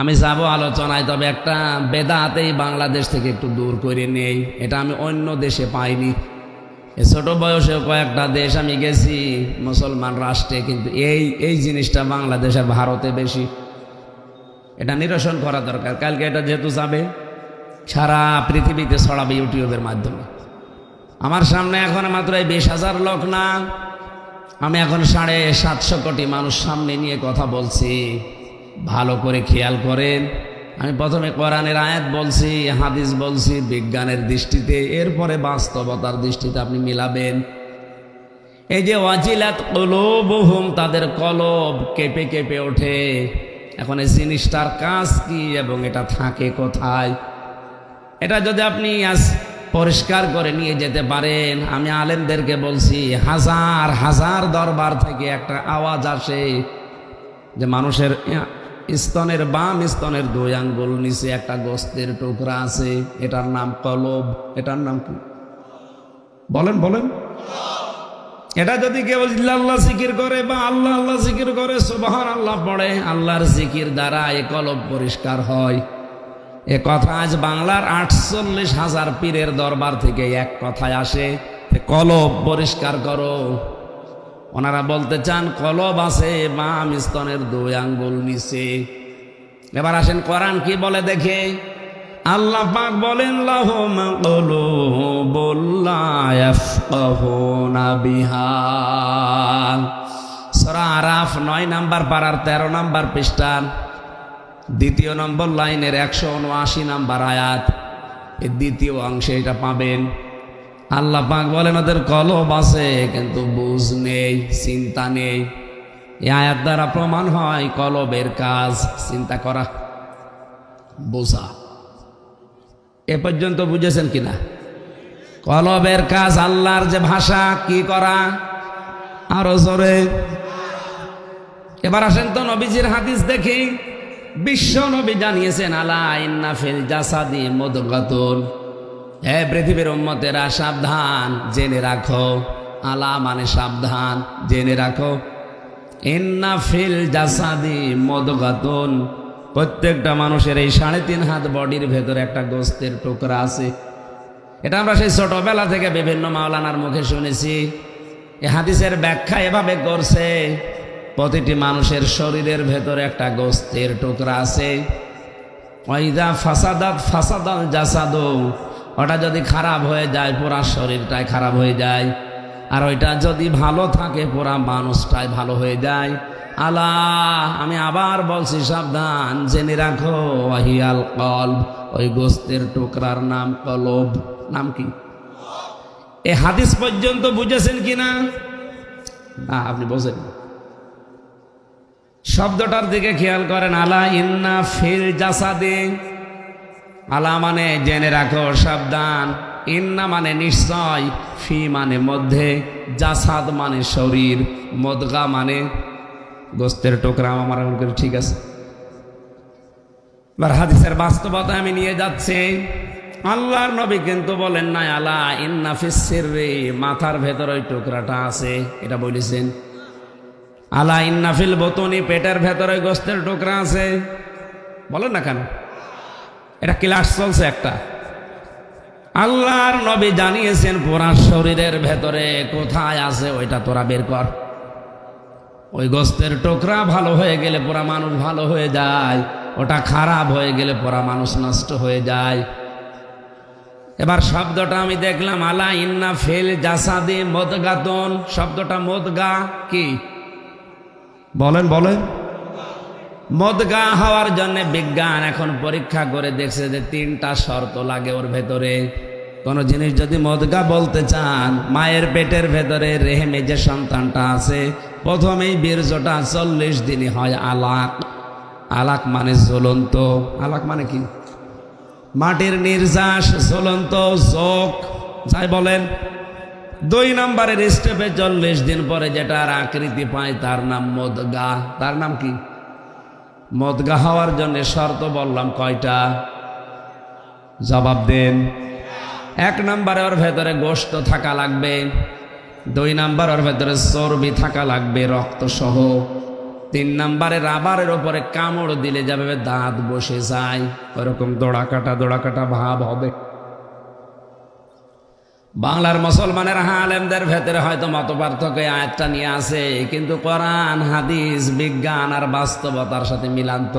আমি যাব আলোচনায়, তবে একটা বেদাতেই বাংলাদেশ থেকে একটু দূর করে নেই। এটা আমি অন্য দেশে পাইনি। ছোট বয়সে কয়েকটা দেশ আমি গেছি, মুসলমান রাষ্ট্রে, কিন্তু এই এই জিনিসটা বাংলাদেশ আর ভারতে বেশি। এটা নিরসন করা দরকার। কালকে এটা যেহেতু যাবে, সারা পৃথিবীতে ছড়াবে ইউটিউবের মাধ্যমে। আমার সামনে এখন মাত্র এই বিশ হাজার লোক না, আমি এখন সাড়ে সাতশো কোটি মানুষ সামনে নিয়ে কথা বলছি। ভালো করে খেয়াল করেন। আমি প্রথমে কোরআনের আয়াত বলছি, হাদিস বলছি, বিজ্ঞানের দৃষ্টিতে, এরপরে বাস্তবতার দৃষ্টিতে আপনি মিলাবেন। এই যে ওয়াজিলাত কলবহুম, তাদের কলব কেঁপে কেঁপে ওঠে। এখন এই জিনিসটার কাজ কি এবং এটা থাকে কোথায়? এটা যদি আপনি আজ পরিষ্কার করে নিয়ে যেতে পারেন, আমি আলেমদেরকে বলছি, হাজার হাজার দরবার থেকে একটা আওয়াজ আসে যে মানুষের স্তনের বাম স্তনের দুই আঙ্গুল, নিচে একটা গোস্তের টুকরা আছে। এটার নাম কলব। এটার নাম কি? বলেন বলেন। এটা যদি কেউ আল্লাহ জিকির করে বা আল্লাহ আল্লাহ জিকির করে সুবাহান আল্লাহ পড়ে, আল্লাহর জিকির দ্বারা এ কলব পরিষ্কার হয়। এ কথা আজ বাংলার আটচল্লিশ হাজার পীরের দরবার থেকে এক কথায় আসে। কলব পরিষ্কার করো। ওনারা বলতে চান, কলব আছে, বাম স্তনের দুই আঙ্গুল নিচে। এবার আসেন কোরআন কি বলে দেখে। আল্লাহ পাক বলেন সূরা আরাফ নয় নাম্বার পাড়ার তেরো নাম্বার পৃষ্ঠান দ্বিতীয় নম্বর লাইনের একশো উনআশি নাম্বার আয়াত। দ্বিতীয় অংশে এটা পাবেন। আল্লাহ পাক বলেন, ওদের কলব আছে, কিন্তু বুঝ নেই, চিন্তা নেই। এই আয়াত দ্বারা প্রমাণ হয়, কলবের কাজ, চিন্তা করা, বোঝা। এ পর্যন্ত বুঝেছেন কিনা? কলবের কাজ আল্লাহর যে ভাষা, কি করা? আরও জোরে। এবার আসেন তো নবীজির হাদিস দেখি। বিশ্ব নবী জানিয়েছেন, আলা ইন্না ফিল জাসাদি মুদগাতুন। হে পৃথিবীর উম্মতেরা, সাবধান, জেনে রাখো। আলা মানে সাবধান, জেনে রাখো। ইন্না ফিল জাসাদি মদগাতুন। প্রত্যেকটা মানুষের এই সাড়ে তিন হাত বডির ভেতরে একটা গোস্তের টুকরা আছে। এটা আমরা সেই ছোটবেলা থেকে বিভিন্ন মাওলানার মুখে শুনেছি। এ হাদিসের ব্যাখ্যা এভাবে করছে, প্রতিটি মানুষের শরীরের ভেতরে একটা গোস্তের টুকরা আছে। ওইদা ফাসাদাত ফাসাদাল জাসাদো। ওটা যদি খারাপ হয়ে যায়, পুরা শরীরটাই খারাপ হয়ে যায়। আর ওইটা যদি ভালো থাকে, পুরা মানুষটাই ভালো হয়ে যায়। আল্লাহ, আমি আবার বলছি, সাবধান, জেনে রাখো, ওয়াহিয়াল কলব, ওই গোস্তের টুকরার নাম কলব। নাম কি? এ হাদিস পর্যন্ত বুঝেছেন কি না? না, আপনি বোঝেন শব্দটার দিকে খেয়াল করেন আলা ইন্না ফিল জাসাদে আলা মানে জেনে রাখো, সাবধান। ইন্না মানে নিশ্চয়, ফি মানে মধ্যে, জাসাদ মানে শরীর, মদগা মানে গোস্তের টোকরা, আমার ঠিক আছে। এবার হাদিসের বাস্তবতা আমি নিয়ে যাচ্ছি। আল্লাহর নবী কিন্তু বলেন না আলা ইন্না ফিসের রে মাথার ভেতর ওই টুকরাটা আছে, এটা বলেছেন। আলা ইন্নাফিল বতনি, পেটের ভেতরে গোস্তের টুকরা আছে। বলেন না কেন? এটা ক্লাস চলছে একটা। আল্লাহর নবী জানিয়েছেন পুরা শরীরের ভেতরে কোথায় আছে ওইটা তোরা বের কর। ওই গোস্তের টুকরা ভালো হয়ে গেলে পুরা মানুষ ভালো হয়ে যায়, ওটা খারাপ হয়ে গেলে পুরা মানুষ নষ্ট হয়ে যায়। এবার শব্দটা আমি দেখলাম, আলা ইন্না ফেল জাসাদি মদগাতন। শব্দটা মদগা কি? বলেন বলেন। মদগা হওয়ার জন্য বিজ্ঞান এখন পরীক্ষা করে দেখছে যে তিনটা শর্ত লাগে ওর ভেতরে। কোনো জিনিস যদি মদগা বলতে চান, মায়ের পেটের ভেতরে রেহেমে যে সন্তানটা আছে, প্রথমেই বীর্যটা চল্লিশ দিনই হয় আলাক। আলাক মানে জ্বলন্ত। আলাক মানে কি? মাটির নির্যাস, জ্বলন্ত চোখ যাই বলেন, দুই নম্বরের স্টেপে চল্লিশ দিন পরে যেটার আকৃতি পায় তার নাম মদগা। তার নাম কি? মদগা হওয়ার জন্য শর্ত বললাম কয়টা? জবাব দেন। এক নম্বরে ওর ভেতরে গোস্ত থাকা লাগবে, দুই নাম্বার ওর ভেতরে চর্বি থাকা লাগবে রক্ত সহ তিন নাম্বারে রাবারের ওপরে কামড় দিলে যাবে দাঁত বসে যায়, ওরকম দোড়া কাটা দোড়া কাটা ভাব হবে। বাংলার মুসলমানের আলেমদের ভেতরে হয়তো মত পার্থক্য আয়াতটা নিয়ে আসে কিন্তু কোরআন, হাদিস, বিজ্ঞান আর বাস্তবতার সাথে মিলান্ত।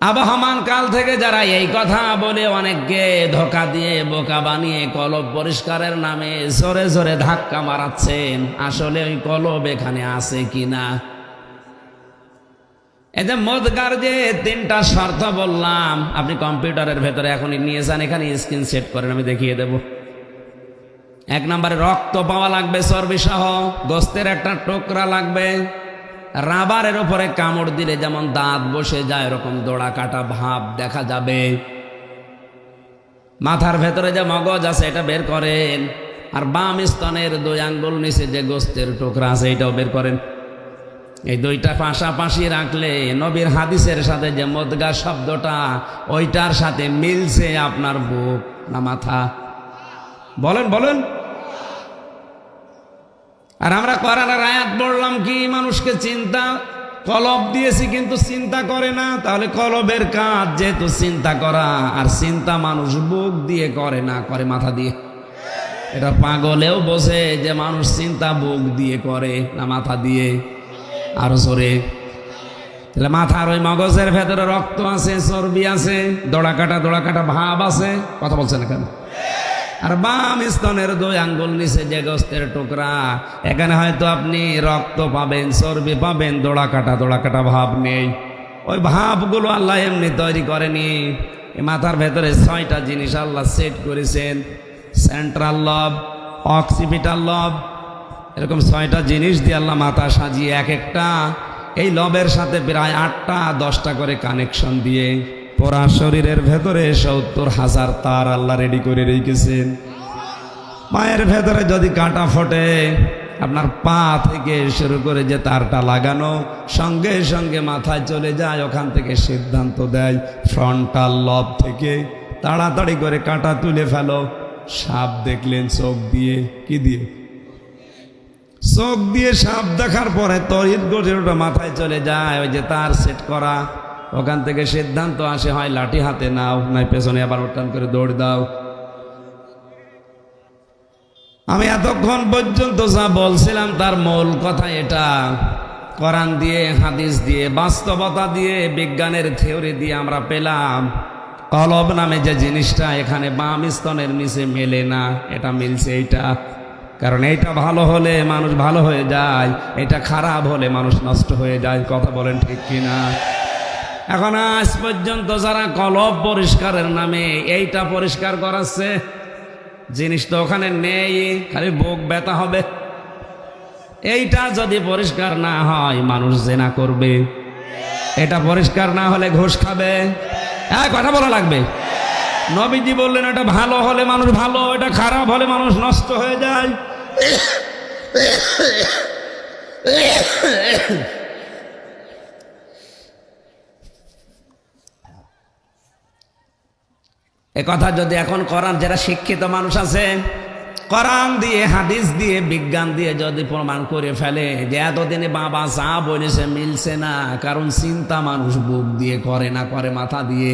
আবহমান কাল থেকে যারা এই কথা বলে অনেককে ধোকা দিয়ে, বোকা বানিয়ে কলব পরিষ্কারের নামে জোরে জোরে ধাক্কা মারাচ্ছেন, আসলে ওই কলব এখানে আছে কিনা? এতে মদগার যে তিনটা শর্ত বললাম। আপনি কম্পিউটারের ভেতরে এখনই নিয়ে যান এখানে স্ক্রিন সেট করেন, আমি দেখিয়ে দেব। এক নম্বরে রক্ত পাওয়া লাগবে চর্বি সহ গোস্তের একটা টোকরা লাগবে। রাবারের উপরে কামড় দিলে যেমন দাঁত বসে যায় এরকম দোড়া কাটা ভাব দেখা যাবে। মাথার ভেতরে যে মগজ আছে, এটা বের করেন। আর বাম স্তনের দুই আঙ্গুল নিচে যে গোস্তের টোকরা আছে, এটাও বের করেন। এই দুইটা পাশাপাশি রাখলে নবীর হাদিসের সাথে যে মদগা শব্দটা, ওইটার সাথে মিলছে আপনার বুক না মাথা? বলেন বলেন। আর আমরা করার আয়াত বললাম কি মানুষকে চিন্তা, কলব দিয়েছি কিন্তু চিন্তা করে না, তাহলে কলবের কাজ যেহেতু চিন্তা করা, আর চিন্তা মানুষ বুক দিয়ে করে না, করে মাথা দিয়ে। এটা পাগলেও বসে যে মানুষ চিন্তা বুক দিয়ে করে না মাথা দিয়ে। আর জোরে। তাহলে মাথার ওই মগজের ভেতরে রক্ত আছে, চর্বি আছে দড়া কাটা দড়া কাটা ভাব আছে, কথা বলছেন কেন আর বাম স্তনের দুই আঙ্গুল নিচে যে গোস্তের টুকরা, এখানে হয়তো আপনি রক্ত পাবেন, চর্বি পাবেন দোড়া কাটা দোড়া কাটা ভাব নেই। ওই ভাবগুলো আল্লাহ এমনি তৈরি করেনি। মাথার ভেতরে ছয়টা জিনিস আল্লাহ সেট করেছেন। সেন্ট্রাল লব, অক্সিপিটাল লব এরকম ছয়টা জিনিস দিয়ে আল্লাহ মাথা সাজিয়ে এক একটা। এই লবের সাথে প্রায় আটটা, দশটা করে কানেকশন দিয়ে পোড়া শরীরের ভেতরে সত্তর হাজার তার আল্লাহ রেডি করে রেখেছেন। পায়ের ভেতরে যদি কাঁটা ফোটে, আপনার পা থেকে শুরু করে যে তারটা লাগানো, সঙ্গে সঙ্গে মাথায় চলে যায়, ওখান থেকে সিদ্ধান্ত দেয় ফ্রন্টাল লব থেকে তাড়াতাড়ি করে কাঁটা তুলে ফেলো। সাপ দেখলেন চোখ দিয়ে, কি দিয়ে? চোখ দিয়ে সাপ দেখার পরে তরিত গড়ে ওটা মাথায় চলে যায়, ওই যে তার সেট করা। ওখান থেকে সিদ্ধান্ত আসে, হয় লাঠি হাতে নাও, নয় পেছনে আবার ওটান করে দৌড় দাও। আমি এতক্ষণ পর্যন্ত যা বলছিলাম তার মূল কথা এটা। কোরআন দিয়ে, হাদিস দিয়ে, বাস্তবতা দিয়ে, বিজ্ঞানের থিওরি দিয়ে আমরা পেলাম। কলব নামে যে জিনিসটা এখানে বাম স্তনের নিচে মেলে না, এটা মিলছে এইটা। কারণ এইটা ভালো হলে মানুষ ভালো হয়ে যায় এটা খারাপ হলে মানুষ নষ্ট হয়ে যায়, কথা বলেন ঠিক কিনা? এখন আজ পর্যন্ত যারা কলব পরিষ্কারের নামে এইটা পরিষ্কার করাচ্ছে, জিনিস তো ওখানে নেই, খালি বুক ব্যথা হবে। এইটা যদি পরিষ্কার না হয়, মানুষ জেনা করবে। এটা পরিষ্কার না হলে ঘুষ খাবে। হ্যাঁ কথা বলা লাগবে। নবীজি বললেন, এটা ভালো হলে মানুষ ভালো, এটা খারাপ হলে মানুষ নষ্ট হয়ে যায়। কথা যদি এখন করান যারা শিক্ষিত মানুষ আছে করান দিয়ে, হাদিস দিয়ে, বিজ্ঞান দিয়ে যদি প্রমাণ করে ফেলে যে এতদিনে বাবা যা বলেছে মিলছে না, কারণ চিন্তা মানুষ বুক দিয়ে করে না, করে মাথা দিয়ে।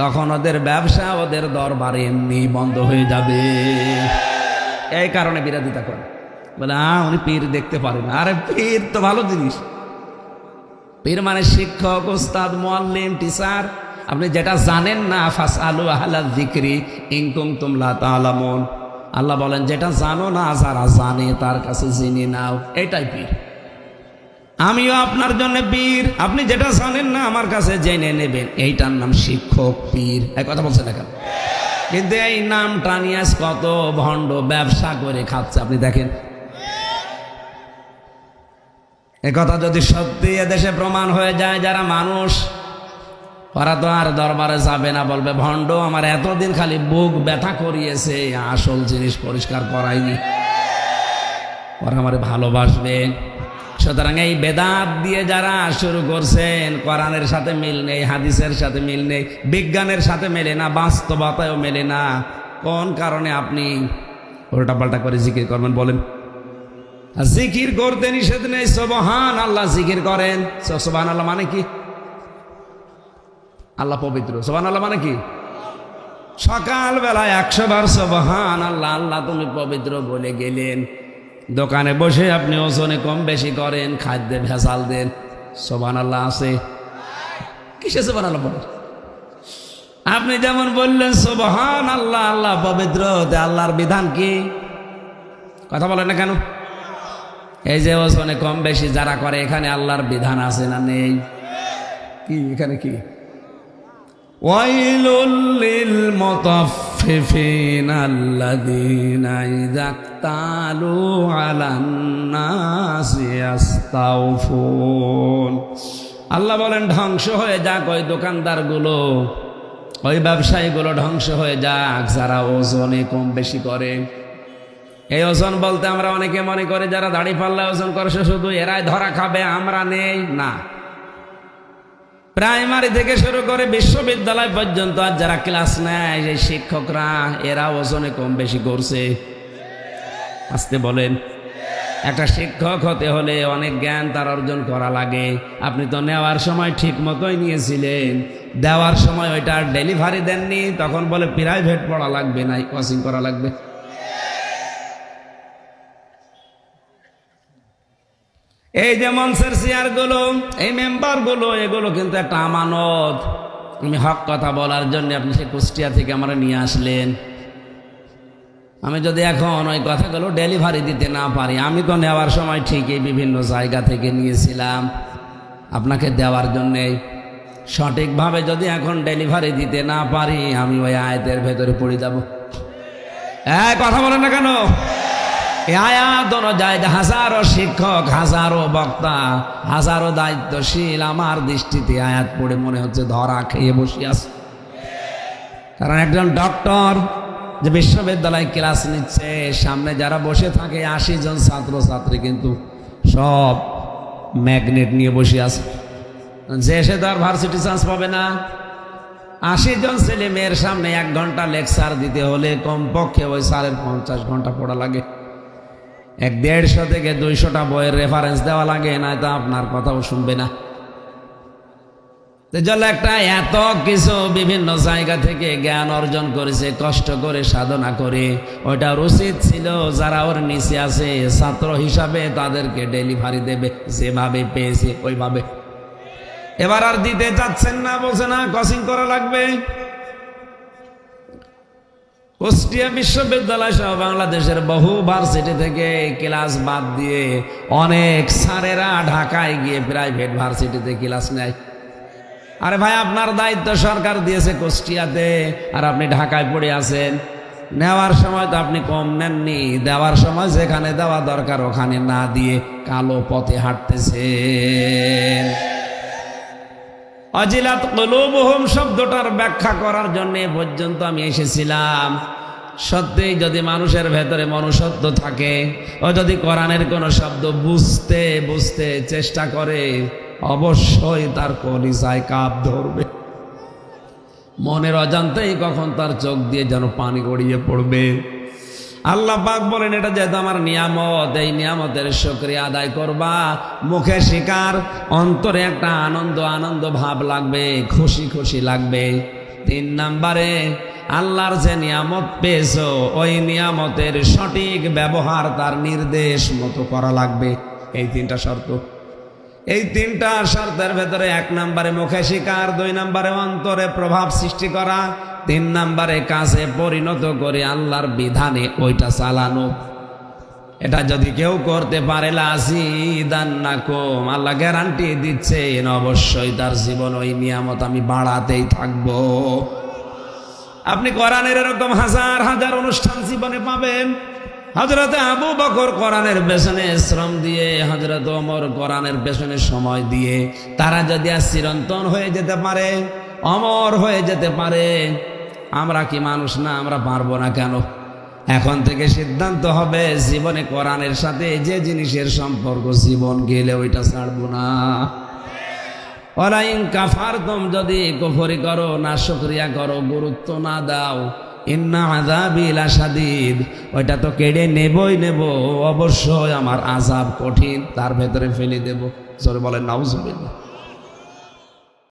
তখন ওদের ব্যবসা, ওদের দরবারে এমনি বন্ধ হয়ে যাবে। এই কারণে বিরোধিতা করে। বলে হ্যাঁ উনি পীর দেখতে পারেন আরে, পীর তো ভালো জিনিস। পীর মানে শিক্ষক, ওস্তাদ, মোয়াল্লিম, টিচার। আপনি যেটা জানেন না ফাস আলু আহলা জিক্রি ইনকুম তুমলা তালামন আল্লাহ বলেন, যেটা জানো না, যারা জানে, তার কাছে জেনে নাও। এটাই পীর। আমিও আপনার জন্য পীর। আপনি যেটা জানেন না, আমার কাছে জেনে নেবেন। এইটার নাম শিক্ষক পীর। এক কথা বলছেন এখন কিন্তু এই নাম টানিয়াস কত ভণ্ড ব্যবসা করে খাচ্ছে, আপনি দেখেন। কথা যদি সত্যি এদেশে প্রমাণ হয়ে যায়, যারা মানুষ, ওরা তো আর দরবারে যাবে না, বলবে, ভণ্ড, আমার এতদিন খালি বুক ব্যথা করিয়েছে, আসল জিনিস পরিষ্কার করায়নি ওরা আমার ভালোবাসবে। সুতরাং এই বেদাত দিয়ে যারা শুরু করছেন, কোরআনের সাথে মিল নেই, হাদিসের সাথে মিল নেই, বিজ্ঞানের সাথে মেলে না, বাস্তবতায়ও মেলে না। কোন কারণে আপনি উল্টা পাল্টা করে জিকির করবেন বলেন? জিকির করতে নিষেধ নেই সবহান আল্লাহ জিকির করেন। সোবান আল্লাহ মানে কি? আল্লাহ পবিত্র। সোবান আল্লাহ মানে কি? সকালবেলা একশো বার সবহান আল্লাহ আল্লাহ তুমি পবিত্র বলে গেলেন। দোকানে বসে আপনি ওজনে কম বেশি করেন, খাদ্যে ভেজাল দেন। সোবান আল্লাহ আছে? কিসে সোবান আল্লাহ বলেন? আপনি যেমন বললেন সোবহান আল্লাহ আল্লাহ পবিত্র আল্লাহর বিধান কি? কথা বলেন না কেন? এই যে ওজনে কম বেশি যারা করে, এখানে আল্লাহর বিধান আছে না নেই? কি, এখানে কি? ওয়াইলুল তালু আলান নাসি ইয়াস্তাউফুন আল্লাহ বলেন, ধ্বংস হয়ে যাক ওই দোকানদারগুলো। ওই ব্যবসায়ীগুলো ধ্বংস হয়ে যাক, যারা ওজনে কম বেশি করে। এই ওজন বলতে আমরা অনেকে মনে করি, যারা দাড়ি পাল্লা ওজন করে সে শুধু এরাই ধরা খাবে, আমরা নেই। না। প্রাইমারি থেকে শুরু করে বিশ্ববিদ্যালয় পর্যন্ত আর যারা ক্লাস নেয় সেই শিক্ষকরা, এরা ওজনে কম বেশি করছে। আসতে বলেন। একটা শিক্ষক হতে হলে অনেক জ্ঞান তার অর্জন করা লাগে। আপনি তো নেওয়ার সময় ঠিক মতোই নিয়েছিলেন। দেওয়ার সময় ওইটা ডেলিভারি দেননি, তখন বলে প্রাইভেট পড়া লাগবে না কোচিং করা লাগবে। এই যে মঞ্চের চেয়ারগুলো, এই মেম্বারগুলো এগুলো কিন্তু একটা আমানত। আমি হক কথা বলার জন্য আপনি সে কুষ্টিয়া থেকে আমরা নিয়ে আসলেন। আমি যদি এখন ওই কথাগুলো ডেলিভারি দিতে না পারি, আমি তো নেওয়ার সময় ঠিকই বিভিন্ন জায়গা থেকে নিয়েছিলাম। আপনাকে দেওয়ার জন্যে সঠিকভাবে যদি এখন ডেলিভারি দিতে না পারি, আমি ওই আয়তের ভেতরে পড়ে যাব। হ্যাঁ কথা বলেন না কেন? আয়াত হাজারো শিক্ষক, হাজারো বক্তা, হাজারো দায়িত্বশীল। আমার দৃষ্টিতে আয়াত পড়ে মনে হচ্ছে ধরা খেয়ে বসে আছে। কারণ একজন ডক্টর যে বিশ্ববিদ্যালয়ে ক্লাস নিচ্ছে, সামনে যারা বসে থাকে, আশি জন ছাত্র ছাত্রী কিন্তু সব ম্যাগনেট নিয়ে বসে আছে। যে সে তো আর ভার্সিটি চান্স পাবে না। আশি জন ছেলে মেয়ের সামনে এক ঘণ্টা লেকচার দিতে হলে কমপক্ষে ওই সাড়ে পঞ্চাশ ঘণ্টা পড়া লাগে। এক দেড়শো থেকে দুইশোটা বইয়ের রেফারেন্স দেওয়া লাগে না তো আপনার কথাও শুনবে না। জল একটা এত কিছু বিভিন্ন জায়গা থেকে জ্ঞান অর্জন করেছে, কষ্ট করে, সাধনা করে। ওইটার উচিত ছিল যারা ওর নিচে আছে, ছাত্র হিসাবে তাদেরকে ডেলিভারি দেবে, যেভাবে পেয়েছে ওইভাবে। এবার আর দিতে চাচ্ছেন না, বলছে না কসিং করা লাগবে। কুষ্টিয়া বিশ্ববিদ্যালয় সহ বাংলাদেশের বহু ভার্সিটি থেকে ক্লাস বাদ দিয়ে অনেক স্যারেরা ঢাকায় গিয়ে প্রাইভেট ভার্সিটিতে ক্লাস নেয়। আরে ভাই, আপনার দায়িত্ব সরকার দিয়েছে কুষ্টিয়াতে, আর আপনি ঢাকায় পড়ে আছেন। নেওয়ার সময় তো আপনি কম নেননি। দেওয়ার সময় যেখানে দেওয়া দরকার, ওখানে না দিয়ে কালো পথে হাঁটতেছেন। অজিলাত কলুবহুম শব্দটার ব্যাখ্যা করার জন্য পর্যন্ত আমি এসেছিলাম। সত্যিই যদি মানুষের ভেতরে মনুষ্যত্ব থাকে, ও যদি কোরআনের কোনো শব্দ বুঝতে বুঝতে চেষ্টা করে, অবশ্যই তার কলিজায় কাপ ধরবে। মনের অজান্তেই কখন তার চোখ দিয়ে যেন পানি গড়িয়ে পড়বে। আল্লাহ পাক বলেন, এটা যেহেতু আমার নিয়ামত, এই নিয়ামতের সক্রিয় আদায় করবা। মুখে শিকার, অন্তরে একটা আনন্দ আনন্দ ভাব লাগবে, খুশি খুশি লাগবে। তিন নাম্বারে, আল্লাহর যে নিয়ামত পেয়েছ, ওই নিয়ামতের সঠিক ব্যবহার তার নির্দেশ মতো করা লাগবে। এই তিনটা শর্ত। এই তিনটা শর্তের ভেতরে এক নম্বরে মুখে শিকার, দুই নম্বরে অন্তরে প্রভাব সৃষ্টি করা তিন নাম্বারে কাজে পরিণত করে আল্লাহর বিধানে ওইটা চালানো। এটা যদি কেউ করতে পারে না কম আল্লাহ গ্যারান্টি দিচ্ছেন, অবশ্যই তার জীবন ওই নিয়ামত আমি বাড়াতেই থাকব। আপনি কোরআনের এরকম হাজার হাজার অনুষ্ঠান জীবনে পাবেন। হজরত আবু বকর কোরআনের পেছনে শ্রম দিয়ে হজরত অমর কোরআনের পেছনে সময় দিয়ে, তারা যদি আর চিরন্তন হয়ে যেতে পারে অমর হয়ে যেতে পারে। আমরা কি মানুষ না, আমরা পারব না কেন? এখন থেকে সিদ্ধান্ত হবে জীবনে কোরআনের সাথে যে জিনিসের সম্পর্ক জীবন গেলে ওইটা ছাড়বো না। ওলাইন কাফার তোম যদি কুফরি করো, না শুক্রিয়া করো, গুরুত্ব না দাও, ইন্না আজাবিল ওইটা তো কেড়ে নেবই নেব, অবশ্যই আমার আজাব কঠিন, তার ভেতরে ফেলে দেব। জোরে বলেন, নাউজুবিল্লাহ।